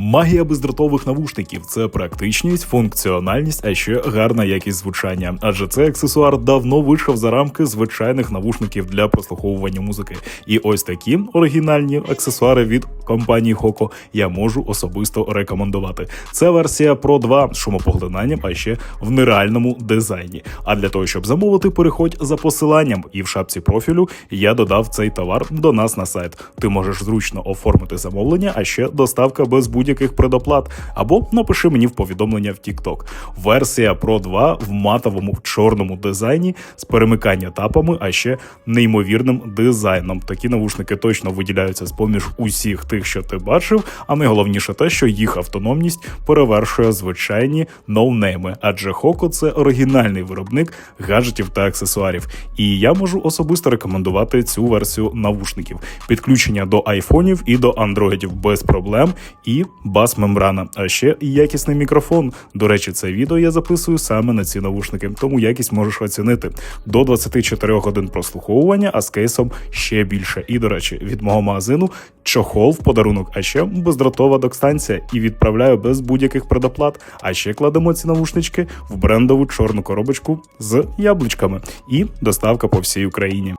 Магія бездротових навушників це практичність, функціональність, а ще гарна якість звучання. Адже цей аксесуар давно вийшов за рамки звичайних навушників для прослуховування музики. І ось такі оригінальні аксесуари від компанії Hoco я можу особисто рекомендувати. Це версія Pro 2 з шумопоглинанням, а ще в нереальному дизайні. А для того, щоб замовити, переходь за посиланням, і в шапці профілю я додав цей товар до нас на сайт. Ти можеш зручно оформити замовлення, а ще доставка без будь-яких предоплат. Або напиши мені в повідомлення в TikTok. Версія Pro 2 в матовому чорному дизайні з перемикання тапами, а ще неймовірним дизайном. Такі навушники точно виділяються з поміж усіх тих, що ти бачив. А найголовніше те, що їх автономність перевершує звичайні ноунейми, адже Hoco – це оригінальний виробник гаджетів та аксесуарів. І я можу особисто рекомендувати цю версію навушників. Підключення до айфонів і до андроїдів без проблем, і бас-мембрана, а ще і якісний мікрофон. До речі, це відео я записую саме на ці навушники, тому якість можеш оцінити до 24 годин прослуховування, а з кейсом ще більше. І до речі, від мого магазину чохол в подарунок, а ще бездротова докстанція і відправляю без будь-яких предоплат. А ще кладемо ці навушнички в брендову чорну коробочку з яблучками і доставка по всій Україні.